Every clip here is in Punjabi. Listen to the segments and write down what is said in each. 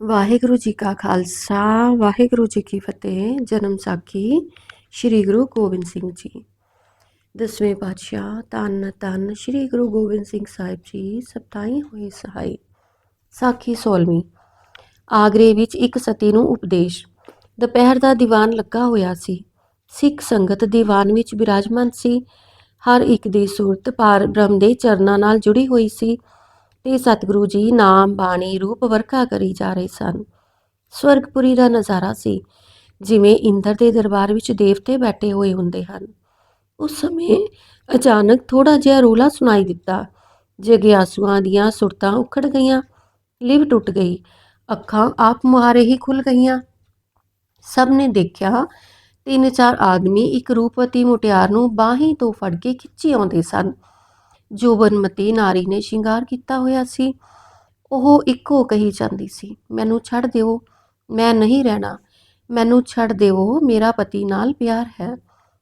ਵਾਹਿਗੁਰੂ ਜੀ ਕਾ ਖਾਲਸਾ, ਵਾਹਿਗੁਰੂ ਜੀ ਕੀ ਫਤਿਹ, ਜਨਮ ਸਾਖੀ, ਸ੍ਰੀ ਗੁਰੂ ਗੋਬਿੰਦ ਸਿੰਘ ਜੀ। ਦਸਵੇਂ ਪਾਤਸ਼ਾਹ ਤਨ ਤਨ ਸ੍ਰੀ ਗੁਰੂ ਗੋਬਿੰਦ ਸਿੰਘ ਸਾਹਿਬ ਜੀ ਸਪਤਾਈ ਹੋਏ ਸਹਾਈ। ਸਾਖੀ ਸੋਲਵੀਂ, ਆਗਰੇ ਵਿੱਚ ਇੱਕ ਸਤੀ ਨੂੰ ਉਪਦੇਸ਼। ਦੁਪਹਿਰ ਦਾ ਦੀਵਾਨ ਲੱਗਾ ਹੋਇਆ ਸੀ। ਸਿੱਖ ਸੰਗਤ ਦੀਵਾਨ ਵਿੱਚ ਬਿਰਾਜਮਾਨ ਸੀ। ਹਰ ਇੱਕ ਦੀ ਸੂਰਤ ਪਾਰ ਬ੍ਰਹਮ ਦੇ ਚਰਨਾਂ ਨਾਲ ਜੁੜੀ ਹੋਈ ਸੀ। ਤੇ ਸਤਿਗੁਰੂ ਜੀ ਨਾਮ, ਬਾਣੀ, ਰੂਪ ਵਰਖਾ ਕਰੀ ਜਾ ਰਹੇ ਸਨ। ਸਵਰਗਪੁਰੀ ਦਾ ਨਜ਼ਾਰਾ ਸੀ, ਜਿਵੇਂ ਇੰਦਰ ਦੇ ਦਰਬਾਰ ਵਿੱਚ ਦੇਵਤੇ ਬੈਠੇ ਹੋਏ ਹੁੰਦੇ ਹਨ। ਉਸ ਸਮੇਂ ਅਚਾਨਕ ਥੋੜਾ ਜਿਹਾ ਰੋਲਾ ਸੁਣਾਈ ਦਿੱਤਾ। ਜਗਿਆਸੂਆਂ ਦੀਆਂ ਸੁਰਤਾਂ ਉਖੜ ਗਈਆਂ, ਲਿਵ ਟੁੱਟ ਗਈ, ਅੱਖਾਂ ਆਪ ਮੁਹਾਰੇ ਹੀ ਖੁੱਲ ਗਈਆਂ। ਸਭ ਨੇ ਦੇਖਿਆ, ਤਿੰਨ ਚਾਰ ਆਦਮੀ ਇੱਕ ਰੂਪਵਤੀ ਮੁਟਿਆਰ ਨੂੰ ਬਾਹੀਂ ਤੋਂ ਫੜ ਕੇ ਖਿੱਚੀ ਆਉਂਦੇ ਸਨ। ਜੋਬਨਮਤੀ ਨਾਰੀ ਨੇ ਸ਼ਿੰਗਾਰ ਕੀਤਾ ਹੋਇਆ ਸੀ। ਉਹ ਇੱਕੋ ਕਹੀ ਜਾਂਦੀ ਸੀ, ਮੈਨੂੰ ਛੱਡ ਦਿਓ, ਮੈਂ ਨਹੀਂ ਰਹਿਣਾ। ਮੈਨੂੰ ਛੱਡ ਦਿਓ, ਮੇਰਾ ਪਤੀ ਨਾਲ ਪਿਆਰ ਹੈ।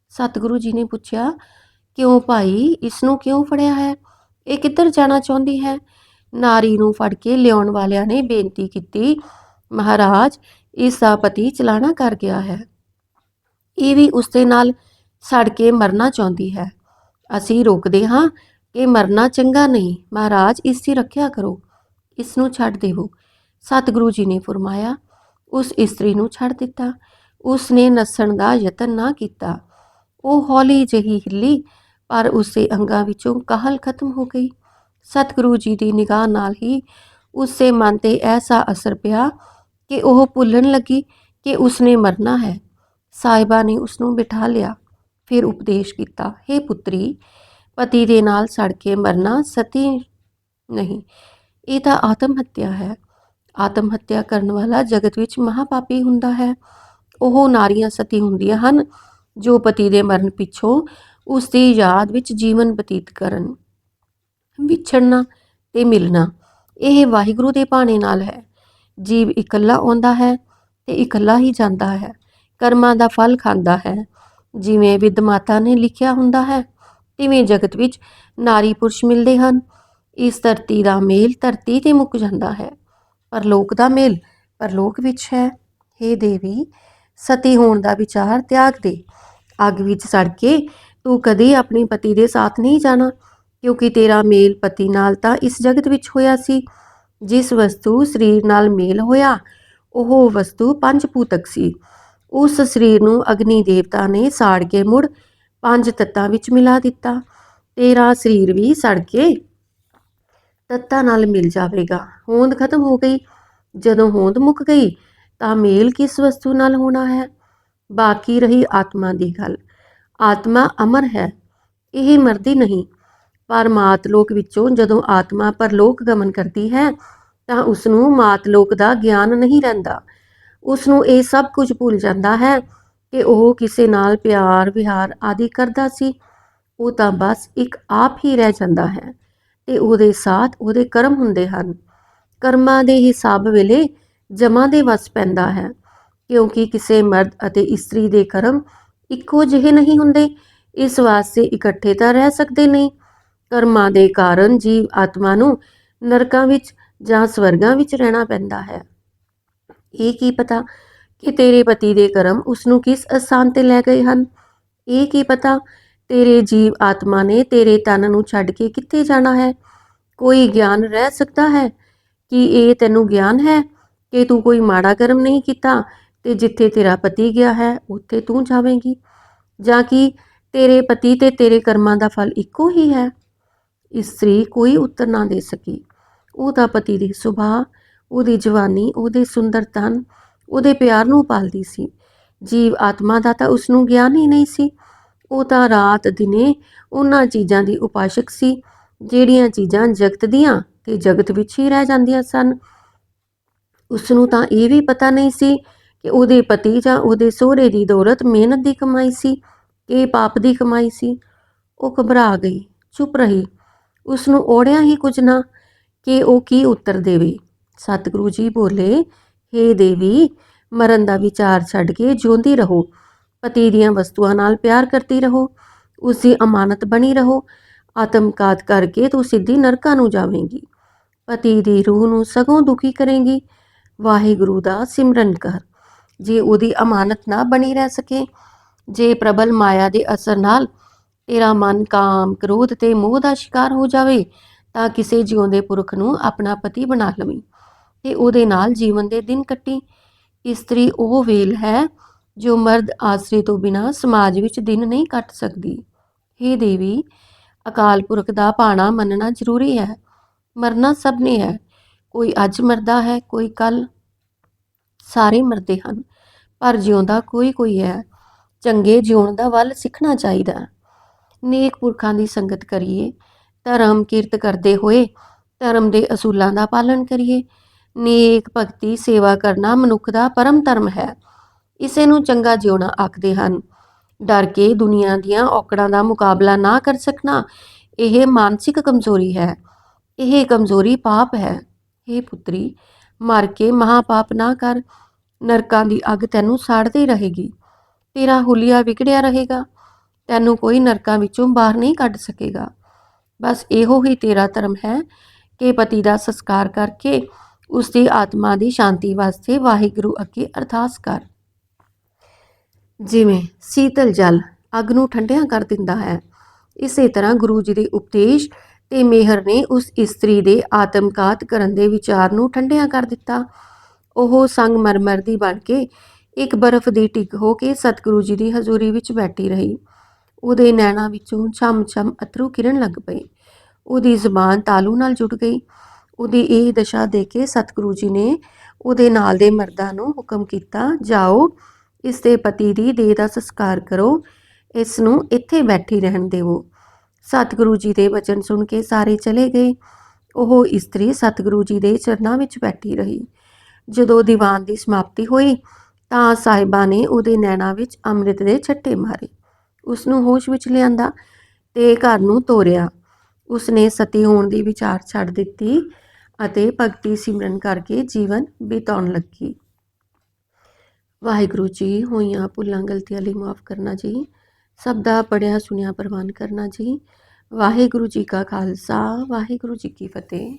ਸਤਿਗੁਰੂ ਜੀ ਨੇ ਪੁੱਛਿਆ, ਕਿਉਂ ਭਾਈ ਇਸ ਨੂੰ ਕਿਉਂ ਫੜਿਆ ਹੈ? ਇਹ ਕਿੱਧਰ ਜਾਣਾ ਚਾਹੁੰਦੀ ਹੈ? ਨਾਰੀ ਨੂੰ ਫੜ ਕੇ ਲਿਆਉਣ ਵਾਲਿਆਂ ਨੇ ਬੇਨਤੀ ਕੀਤੀ, ਮਹਾਰਾਜ ਇਸ ਦਾ ਪਤੀ ਚਲਾਣਾ ਕਰ ਗਿਆ ਹੈ। ਇਹ ਵੀ ਉਸ ਦੇ ਨਾਲ ਸੜ ਕੇ ਮਰਨਾ ਚਾਹੁੰਦੀ ਹੈ। ਅਸੀਂ ਰੋਕਦੇ ਹਾਂ ਕਿ ਮਰਨਾ ਚੰਗਾ ਨਹੀਂ। ਮਹਾਰਾਜ, ਇਸ ਦੀ ਰੱਖਿਆ ਕਰੋ। ਇਸ ਨੂੰ ਛੱਡ ਦੇਵੋ। ਸਤਿਗੁਰੂ ਜੀ ਨੇ ਫਰਮਾਇਆ, ਉਸ ਇਸਤਰੀ ਨੂੰ ਛੱਡ ਦਿੱਤਾ। ਉਸ ਨੇ ਨੱਸਣ ਦਾ ਯਤਨ ਨਾ ਕੀਤਾ। ਉਹ ਹੌਲੀ ਜਿਹੀ ਹਿੱਲੀ, ਪਰ ਉਸੇ ਅੰਗਾਂ ਵਿੱਚੋਂ ਕਾਹਲ ਖਤਮ ਹੋ ਗਈ। ਸਤਿਗੁਰੂ ਜੀ ਦੀ ਨਿਗਾਹ ਨਾਲ ਹੀ ਉਸੇ ਮਨ ਤੇ ਐਸਾ ਅਸਰ ਪਿਆ ਕਿ ਉਹ ਭੁੱਲਣ ਲੱਗੀ ਕਿ ਉਸਨੇ ਮਰਨਾ ਹੈ। ਸਾਹਿਬਾ ਨੇ ਉਸ ਨੂੰ ਬਿਠਾ ਲਿਆ। ਫਿਰ ਉਪਦੇਸ਼ ਕੀਤਾ हे ਪੁੱਤਰੀ ਪਤੀ ਦੇ ਨਾਲ ਸੜ ਕੇ ਮਰਨਾ ਸਤੀ ਨਹੀਂ। ਇਹ ਤਾਂ ਆਤਮ ਹੱਤਿਆ ਹੈ। ਆਤਮ ਹੱਤਿਆ ਕਰਨ ਵਾਲਾ ਜਗਤ ਵਿੱਚ ਮਹਾਪਾਪੀ ਹੁੰਦਾ ਹੈ। ਉਹ ਨਾਰੀਆਂ ਸਤੀ ਹੁੰਦੀਆਂ ਹਨ, ਜੋ ਪਤੀ ਦੇ ਮਰਨ ਪਿੱਛੋਂ ਉਸ ਦੀ ਯਾਦ ਵਿੱਚ ਜੀਵਨ ਬਤੀਤ ਕਰਨ। ਵਿਛੜਨਾ ਤੇ ਮਿਲਣਾ, ਇਹ ਵਾਹਿਗੁਰੂ ਦੇ ਭਾਣੇ ਨਾਲ ਹੈ। ਜੀਵ ਇਕੱਲਾ ਆਉਂਦਾ ਹੈ ਤੇ ਇਕੱਲਾ ਹੀ ਜਾਂਦਾ ਹੈ। ਕਰਮਾਂ ਦਾ ਫਲ ਖਾਂਦਾ ਹੈ। ਜਿਵੇਂ ਵਿਦ ਮਾਤਾ ਨੇ ਲਿਖਿਆ ਹੁੰਦਾ ਹੈ ਤਿਵੇਂ ਜਗਤ ਵਿੱਚ ਨਾਰੀ ਪੁਰਸ਼ ਮਿਲਦੇ ਹਨ। ਇਸ ਧਰਤੀ ਦਾ ਮੇਲ ਧਰਤੀ ਤੇ ਮੁੱਕ ਜਾਂਦਾ ਹੈ। ਪਰ ਲੋਕ ਦਾ ਮੇਲ ਪਰਲੋਕ ਵਿੱਚ ਹੈ। हे ਦੇਵੀ, ਸਤੀ ਹੋਣ ਦਾ ਵਿਚਾਰ ਤਿਆਗ ਦੇ। ਅੱਗ ਵਿੱਚ ਸੜ ਕੇ ਤੂੰ ਕਦੇ ਆਪਣੇ ਪਤੀ ਦੇ ਸਾਥ ਨਹੀਂ ਜਾਣਾ, ਕਿਉਂਕਿ ਤੇਰਾ ਮੇਲ ਪਤੀ ਨਾਲ ਤਾਂ ਇਸ ਜਗਤ ਵਿੱਚ ਹੋਇਆ ਸੀ। ਜਿਸ ਵਸਤੂ ਸਰੀਰ ਨਾਲ ਮੇਲ ਹੋਇਆ, ਉਹ ਵਸਤੂ ਪੰਜ ਭੂਤਕ ਸੀ। ਉਸ ਸਰੀਰ ਨੂੰ ਅਗਨੀ ਦੇਵਤਾ ਨੇ ਸਾੜ ਕੇ ਮੁੜ ਪੰਜ ਤੱਤਾਂ ਵਿੱਚ ਮਿਲਾ ਦਿੱਤਾ। ਤੇਰਾ ਸਰੀਰ ਵੀ ਸੜ ਕੇ ਤੱਤਾਂ ਨਾਲ ਮਿਲ ਜਾਵੇਗਾ। ਹੋਂਦ ਖਤਮ ਹੋ ਗਈ। ਜਦੋਂ ਹੋਂਦ ਮੁੱਕ ਗਈ, ਤਾਂ ਮੇਲ ਕਿਸ ਵਸਤੂ ਨਾਲ ਹੋਣਾ ਹੈ? ਬਾਕੀ ਰਹੀ ਆਤਮਾ ਦੀ ਗੱਲ। ਆਤਮਾ ਅਮਰ ਹੈ। ਇਹ ਮਰਦੀ ਨਹੀਂ। ਪਰ ਮਾਤ ਲੋਕ ਵਿੱਚੋਂ ਜਦੋਂ ਆਤਮਾ ਪਰਲੋਕ ਗਮਨ ਕਰਦੀ ਹੈ, ਤਾਂ ਉਸ ਨੂੰ ਮਾਤਲੋਕ ਦਾ ਗਿਆਨ ਨਹੀਂ ਰਹਿੰਦਾ। ਉਸ ਨੂੰ ਇਹ ਸਭ ਕੁਝ ਭੁੱਲ ਜਾਂਦਾ ਹੈ। ਕਿ ਉਹ ਕਿਸੇ ਨਾਲ ਪਿਆਰ, ਵਿਹਾਰ ਆਦਿ ਕਰਦਾ ਸੀ, ਉਹ ਤਾਂ ਬਸ ਇੱਕ ਆਪ ਹੀ ਰਹਿ ਜਾਂਦਾ ਹੈ ਤੇ ਉਹਦੇ ਸਾਥ ਉਹਦੇ ਕਰਮ ਹੁੰਦੇ ਹਨ। ਕਰਮਾਂ ਦੇ ਹਿਸਾਬ ਵੇਲੇ ਜਮਾ ਦੇ ਵਸ ਪੈਂਦਾ ਹੈ, ਕਿਉਂਕਿ ਕਿਸੇ ਮਰਦ ਅਤੇ ਇਸਤਰੀ ਦੇ ਕਰਮ ਇੱਕੋ ਜਿਹੇ ਨਹੀਂ ਹੁੰਦੇ, ਇਸ ਵਾਸਤੇ ਇਕੱਠੇ ਤਾਂ ਰਹਿ ਸਕਦੇ ਨਹੀਂ ਕਰਮਾਂ ਦੇ ਕਾਰਨ ਜੀਵ ਆਤਮਾ ਨੂੰ ਨਰਕਾਂ ਵਿੱਚ ਜਾਂ ਸਵਰਗਾਂ ਵਿੱਚ ਰਹਿਣਾ ਪੈਂਦਾ ਹੈ। ਇਹ ਕੀ ਪਤਾ ਕਿ ਤੇਰੇ ਪਤੀ ਦੇ ਕਰਮ ਉਸ ਨੂੰ ਕਿਸ ਅਸਥਾਨ ਤੇ ਲੈ ਗਏ ਹਨ? ਇਹ ਕੀ ਪਤਾ? ਤੇਰੇ ਜੀਵ ਆਤਮਾ ਨੇ ਤੇਰੇ ਤਨ ਨੂੰ ਛੱਡ ਕੇ ਕਿੱਥੇ ਜਾਣਾ ਹੈ? ਕੋਈ ਗਿਆਨ ਰਹਿ ਸਕਦਾ ਹੈ ਕਿ ਇਹ ਤੈਨੂੰ ਗਿਆਨ ਹੈ ਕਿ ਤੂੰ ਕੋਈ ਮਾੜਾ ਕਰਮ ਨਹੀਂ ਕੀਤਾ ਤੇ ਜਿੱਥੇ ਤੇਰਾ ਪਤੀ ਗਿਆ ਹੈ, ਉੱਥੇ ਤੂੰ ਜਾਵੇਂਗੀ? ਜਾਂ ਕਿ ਤੇਰੇ ਪਤੀ ਤੇ ਤੇਰੇ ਕਰਮਾਂ ਦਾ ਫਲ ਇੱਕੋ ਹੀ ਹੈ? ਇਸਤਰੀ ਕੋਈ ਉੱਤਰ ਨਾ ਦੇ ਸਕੀ। ਉਹਦਾ ਪਤੀ ਦੀ ਸੁਭਾਅ, ਉਹਦੀ ਜਵਾਨੀ, ਉਹਦੇ ਸੁੰਦਰ ਤਨ ਉਹਦੇ ਪਿਆਰ ਨੂੰ ਪਾਲਦੀ ਸੀ। ਜੀਵ ਆਤਮਾ ਦਾ ਤਾਂ ਉਸ ਨੂੰ ਗਿਆਨ ਹੀ ਨਹੀਂ ਸੀ। ਉਹ ਤਾਂ ਰਾਤ ਦਿਨੇ ਉਹਨਾਂ ਚੀਜ਼ਾਂ ਦੀ ਉਪਾਸ਼ਕ ਸੀ, ਜਿਹੜੀਆਂ ਚੀਜ਼ਾਂ ਜਗਤ ਦੀਆਂ ਤੇ ਜਗਤ ਵਿੱਚ ਹੀ ਰਹਿ ਜਾਂਦੀਆਂ ਸਨ। ਉਸ ਨੂੰ ਤਾਂ ਇਹ ਵੀ ਪਤਾ ਨਹੀਂ ਸੀ ਕਿ ਉਹਦੇ ਪਤੀ ਜਾਂ ਉਹਦੇ ਸਹੁਰੇ ਦੀ ਦੌਲਤ ਮਿਹਨਤ ਦੀ ਕਮਾਈ ਸੀ ਕਿ ਪਾਪ ਦੀ ਕਮਾਈ ਸੀ। ਉਹ ਘਬਰਾ ਗਈ, ਚੁੱਪ ਰਹੀ। ਉਸ ਨੂੰ ਓੜਿਆ ਹੀ ਕੁਝ ਨਾ ਕਿ ਉਹ ਕੀ ਉੱਤਰ ਦੇਵੇ। ਸਤਿਗੁਰੂ ਜੀ ਬੋਲੇ ਹੇ ਦੇਵੀ, ਮਰਨ ਦਾ ਵਿਚਾਰ ਛੱਡ ਕੇ ਜਿਉਂਦੀ ਰਹੋ। ਪਤੀ ਦੀਆਂ ਵਸਤੂਆਂ ਨਾਲ ਪਿਆਰ ਕਰਦੀ ਰਹੋ। ਉਸ ਦੀ ਅਮਾਨਤ ਬਣੀ ਰਹੋ। ਆਤਮਕਾਤ ਕਰਕੇ ਤੂੰ ਸਿੱਧੀ ਨਰਕਾਂ ਨੂੰ ਜਾਵੇਂਗੀ। ਪਤੀ ਦੀ ਰੂਹ ਨੂੰ ਸਗੋਂ ਦੁਖੀ ਕਰੇਂਗੀ। ਵਾਹਿਗੁਰੂ ਦਾ ਸਿਮਰਨ ਕਰ। ਜੇ ਉਹਦੀ ਅਮਾਨਤ ਨਾ ਬਣੀ ਰਹਿ ਸਕੇ, ਜੇ ਪ੍ਰਬਲ ਮਾਇਆ ਦੇ ਅਸਰ ਨਾਲ ਤੇਰਾ ਮਨ ਕਾਮ, ਕ੍ਰੋਧ ਤੇ ਮੋਹ ਦਾ ਸ਼ਿਕਾਰ ਹੋ ਜਾਵੇ, ਤਾਂ ਕਿਸੇ ਜਿਉਂਦੇ ਪੁਰਖ ਨੂੰ ਆਪਣਾ ਪਤੀ ਬਣਾ ਲਵੀਂ। ਤੇ ਉਹਦੇ ਨਾਲ ਜੀਵਨ ਦੇ ਦਿਨ ਕੱਟੀ। ਇਸਤਰੀ ਉਹ ਵੇਲ ਹੈ ਜੋ ਮਰਦ ਆਸਰੇ ਤੋਂ ਬਿਨਾ ਸਮਾਜ ਵਿੱਚ ਦਿਨ ਨਹੀਂ ਕੱਟ ਸਕਦੀ। हे ਦੇਵੀ, ਅਕਾਲ ਪੁਰਖ ਦਾ ਭਾਣਾ ਮੰਨਣਾ ਜ਼ਰੂਰੀ ਹੈ। ਮਰਨਾ ਸਭ ਨੇ ਹੈ। ਕੋਈ ਅੱਜ ਮਰਦਾ ਹੈ, ਕੋਈ ਕੱਲ। ਸਾਰੇ ਮਰਦੇ ਹਨ, ਪਰ ਜਿਉਂਦਾ ਕੋਈ ਕੋਈ ਹੈ। ਚੰਗੇ ਜਿਉਣ ਦਾ ਵੱਲ ਸਿੱਖਣਾ ਚਾਹੀਦਾ ਹੈ। ਨੇਕ ਪੁਰਖਾਂ ਦੀ ਸੰਗਤ ਕਰੀਏ। ਧਰਮ ਕਿਰਤ ਕਰਦੇ ਹੋਏ ਧਰਮ ਦੇ ਅਸੂਲਾਂ ਦਾ ਪਾਲਣ ਕਰੀਏ। ਨੇਕ ਭਗਤੀ ਸੇਵਾ ਕਰਨਾ ਮਨੁੱਖ ਦਾ ਪਰਮ ਧਰਮ ਹੈ। ਇਸੇ ਨੂੰ ਚੰਗਾ ਜਿਉਣਾ ਆਖਦੇ ਹਨ। ਡਰ ਕੇ ਦੁਨੀਆ ਦੀਆਂ ਔਕੜਾਂ ਦਾ ਮੁਕਾਬਲਾ ਨਾ ਕਰ ਸਕਣਾ ਇਹ ਮਾਨਸਿਕ ਕਮਜ਼ੋਰੀ ਹੈ। ਇਹ ਕਮਜ਼ੋਰੀ ਪਾਪ ਹੈ। हे ਪੁੱਤਰੀ, ਮਰ ਕੇ ਮਹਾਪਾਪ ਨਾ ਕਰ। ਨਰਕਾਂ ਦੀ ਅੱਗ ਤੈਨੂੰ ਸਾੜਦੀ ਰਹੇਗੀ। ਤੇਰਾ ਹੁਲੀਆ ਵਿਗੜਿਆ ਰਹੇਗਾ। ਤੈਨੂੰ ਕੋਈ ਨਰਕਾਂ ਵਿੱਚੋਂ ਬਾਹਰ ਨਹੀਂ ਕੱਢ ਸਕੇਗਾ। ਬਸ ਇਹੋ ਹੀ ਤੇਰਾ ਧਰਮ ਹੈ ਕਿ ਪਤੀ ਦਾ ਸੰਸਕਾਰ ਕਰਕੇ ਉਸ ਦੀ ਆਤਮਾ ਦੀ ਸ਼ਾਂਤੀ ਵਾਸਤੇ ਵਾਹਿਗੁਰੂ ਅੱਗੇ ਅਰਦਾਸ ਕਰ। ਜਿਵੇਂ ਸੀਤਲ ਜਲ ਅੱਗ ਨੂੰ ਠੰਡਿਆਂ ਕਰ ਦਿੰਦਾ ਹੈ, ਇਸੇ ਤਰ੍ਹਾਂ ਗੁਰੂ ਜੀ ਦੇ ਉਪਦੇਸ਼ ਤੇ ਮਿਹਰ ਨੇ ਉਸ ਇਸਤਰੀ ਦੇ ਆਤਮਕਾਤ ਕਰਨ ਦੇ ਵਿਚਾਰ ਨੂੰ ਠੰਡਿਆਂ ਕਰ ਦਿੱਤਾ। ਉਹ ਸੰਗ ਮਰਮਰ ਦੀ ਬਣ ਕੇ ਇੱਕ ਬਰਫ਼ ਦੀ ਟਿਕ ਹੋ ਕੇ ਸਤਿਗੁਰੂ ਜੀ ਦੀ ਹਜ਼ੂਰੀ ਵਿੱਚ ਬੈਠੀ ਰਹੀ। ਉਹਦੇ ਨੈਣਾਂ ਵਿੱਚੋਂ ਛਮ-ਛਮ ਅਥਰੂ ਕਿਰਨ ਲੱਗ ਪਏ। ਉਹਦੀ ਜ਼ੁਬਾਨ ਤਾਲੂ ਨਾਲ ਜੁੜ ਗਈ। ਉਹਦੀ ਇਹ ਦਸ਼ਾ ਦੇਖ ਕੇ ਸਤਿਗੁਰੂ ਜੀ ਨੇ ਉਹਦੇ ਨਾਲ ਦੇ ਮਰਦਾਂ ਨੂੰ ਹੁਕਮ ਕੀਤਾ, ਜਾਓ, ਇਸ ਦੇ ਪਤੀ ਦੀ ਦੇਹ ਦਾ ਸੰਸਕਾਰ ਕਰੋ, ਇਸ ਨੂੰ ਇੱਥੇ ਬੈਠੀ ਰਹਿਣ ਦੇਵੋ। ਸਤਿਗੁਰੂ ਜੀ ਦੇ ਵਚਨ ਸੁਣ ਕੇ ਸਾਰੇ ਚਲੇ ਗਏ। ਉਹ ਇਸਤਰੀ ਸਤਿਗੁਰੂ ਜੀ ਦੇ ਚਰਨਾਂ ਵਿੱਚ ਬੈਠੀ ਰਹੀ। ਜਦੋਂ ਦੀਵਾਨ ਦੀ ਸਮਾਪਤੀ ਹੋਈ, ਤਾਂ ਸਾਹਿਬਾ ਨੇ ਉਹਦੇ ਨੈਣਾਂ ਵਿੱਚ ਅੰਮ੍ਰਿਤ ਦੇ ਛੱਟੇ ਮਾਰੇ। ਉਸ ਨੂੰ ਹੋਸ਼ ਵਿੱਚ ਲਿਆਂਦਾ ਤੇ ਘਰ ਨੂੰ ਤੋਰਿਆ। ਉਸਨੇ ਸਤੀ ਹੋਣ ਦੀ ਵਿਚਾਰ ਛੱਡ ਦਿੱਤੀ। ਅਤੇ ਭਗਤੀ ਸਿਮਰਨ ਕਰਕੇ ਜੀਵਨ ਬਿਤਾਉਣ ਲੱਗੀ। ਵਾਹਿਗੁਰੂ ਜੀ, ਹੋਈਆਂ ਭੁੱਲਾਂ, ਗਲਤੀਆਂ ਲਈ ਮਾਫ ਕਰਨਾ ਜੀ। ਸਭ ਦਾ ਪੜਿਆ ਸੁਣਿਆ, ਪ੍ਰਵਾਨ ਕਰਨਾ ਜੀ। ਵਾਹਿਗੁਰੂ ਜੀ ਕਾ ਖਾਲਸਾ, ਵਾਹਿਗੁਰੂ ਜੀ ਕੀ ਫਤਿਹ।